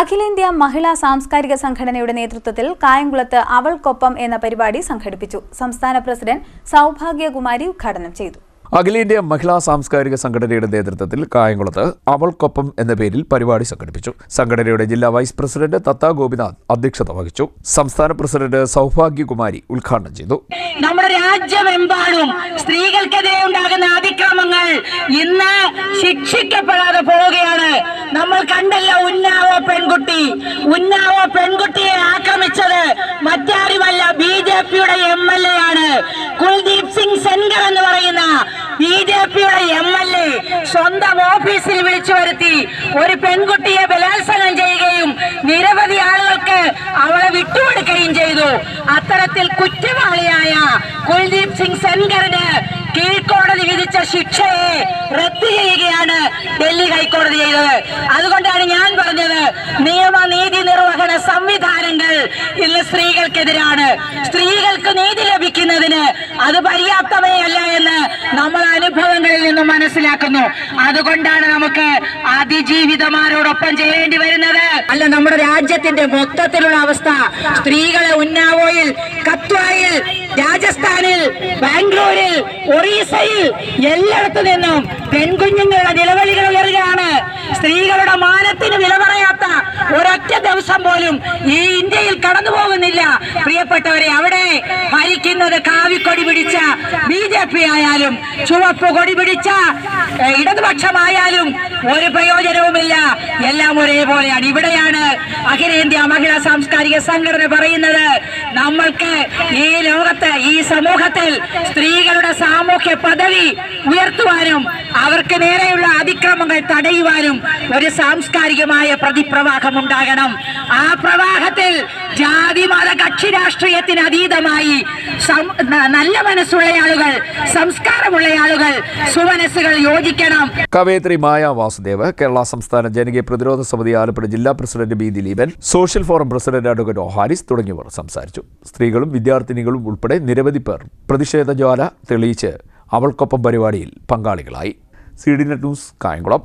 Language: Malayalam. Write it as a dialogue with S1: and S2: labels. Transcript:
S1: അഖിലേന്ത്യാ മഹിളാ സാംസ്കാരിക സംഘടനയുടെ നേതൃത്വത്തിൽ കായംകുളത്ത് അവൾക്കൊപ്പം എന്ന പരിപാടി സംഘടിപ്പിച്ചു. സംസ്ഥാന പ്രസിഡന്റ് സൗഭാഗ്യകുമാരി ഉദ്ഘാടനം ചെയ്തു.
S2: അഖിലേന്ത്യാ മഹിളാ സാംസ്കാരിക സംഘടനയുടെ നേതൃത്വത്തിൽ കായംകുളത്ത് അവൾക്കൊപ്പം എന്ന പേരിൽ പരിപാടി സംഘടിപ്പിച്ചു. സംഘടനയുടെ ജില്ലാ വൈസ് പ്രസിഡന്റ് തത്ത ഗോപിനാഥ് അധ്യക്ഷത വഹിച്ചു. സംസ്ഥാന പ്രസിഡന്റ് സൗഭാഗ്യകുമാരി ഉദ്ഘാടനം ചെയ്തു.
S3: നമ്മുടെ രാജ്യമെമ്പാടും സ്ത്രീകൾക്കെതിരെ ഉണ്ടാകുന്ന അതിക്രമങ്ങൾ ഇന്ന് ശിക്ഷിക്കപ്പെടാതെ പോവുകയാണ്. നമ്മൾ കണ്ടല്ല ഉന്നാവോ പെൺകുട്ടി. ഉന്നാവോ പെൺകുട്ടിയെ ആക്രമിച്ചത് മറ്റാരുമല്ല ബി ജെ പിയുടെ എം എൽ എ ആണ്. കുൽദീപ് സിംഗ് സെൻഗർ എന്ന് പറയുന്ന ബി ജെ പിയുടെ എം എൽ എ സ്വന്തം ഓഫീസിൽ വിളിച്ചു വരുത്തി ഒരു പെൺകുട്ടിയെ ബലാത്സംഗം ചെയ്യുകയും നിരവധി ആളുകൾക്ക് അവളെ വിട്ടുകൊടുക്കുകയും ചെയ്തു. അത്തരത്തിൽ കുറ്റവാളിയായ കുൽദീപ് സിംഗ് സെൻഗറിന് കീഴ്ക്കോടതി വിധിച്ച ശിക്ഷയെ ഡൽഹി ഹൈക്കോടതി ചെയ്തത്. അതുകൊണ്ടാണ് ഞാൻ പറഞ്ഞത് നിയമനീതി നിർവഹണ സംവിധാനങ്ങൾ ഇന്ന് സ്ത്രീകൾക്കെതിരാണ്. സ്ത്രീകൾക്ക് നീതി ലഭിക്കുന്നതിന് അത് പര്യാപ്തമേ അല്ല എന്ന് നമ്മൾ അനുഭവങ്ങളിൽ നിന്ന് മനസ്സിലാക്കുന്നു. അതുകൊണ്ടാണ് നമുക്ക് അതിജീവിതമാരോടൊപ്പം ചെയ്യേണ്ടി വരുന്നത്. അല്ല നമ്മുടെ രാജ്യത്തിന്റെ മൊത്തത്തിലുള്ള അവസ്ഥ സ്ത്രീകളെ രാജസ്ഥാനിൽ ബാംഗ്ലൂരിൽ ഒറീസയിൽ എല്ലായിടത്തു നിന്നും പെൺകുഞ്ഞുങ്ങളുടെ നിലവിളികൾ ഉയരുകയാണ് സ്ത്രീകളുടെ മാനത്തിന് വില പറയാത്ത ഒരൊറ്റ ദിവസം പോലും ഈ ഇന്ത്യയിൽ കടന്നു പോകുന്നില്ല പ്രിയപ്പെട്ടവരെ അവിടെ ഭരിക്കുന്നത് കാവിക്കൊടി പിടിച്ച ബി ജെ പി ആയാലും ചുവപ്പ് കൊടി പിടിച്ച ഇടതുപക്ഷമായാലും ഒരു പ്രയോജനവുമില്ല. എല്ലാം ഒരേപോലെയാണ്. ഇവിടെയാണ് അഖിലേന്ത്യാ മഹിളാ സാംസ്കാരിക സംഘടന പറയുന്നത്. നമ്മൾക്ക് ഈ ലോകത്ത് ഈ സമൂഹത്തിൽ സ്ത്രീകളുടെ സാമൂഹ്യ പദവി ഉയർത്തുവാനും അവർക്ക് നേരെയുള്ള അതിക്രമങ്ങൾ തടയുവാനും ഒരു സാംസ്കാരികമായ പ്രതിപ്രവാഹം ഉണ്ടാകണം. ആ പ്രവാഹത്തിൽ ജാതി മത കക്ഷി രാഷ്ട്രീയത്തിന് അതീതമായി നല്ല മനസ്സുള്ള ആളുകൾ സംസ്കാരമുള്ള ആളുകൾ സുമനസ്സുകൾ യോജിക്കണം.
S2: കവയത്രി മായ വാസുദേവ് കേരള സംസ്ഥാന ജനകീയ പ്രതിരോധ സമിതി ആലപ്പുഴ ജില്ലാ president B Dileepan social forum president advocate O Haris തുടങ്ങിയവർ സംസാരിച്ചു. സ്ത്രീകളും വിദ്യാർത്ഥിനികളും ഉൾപ്പെടെ നിരവധി പേർ പ്രതിഷേധ ജ്വാല തെളിയിച്ച് അവൾക്കൊപ്പം പരിപാടിയിൽ പങ്കാളികളായി. C D net news Kayamkulam.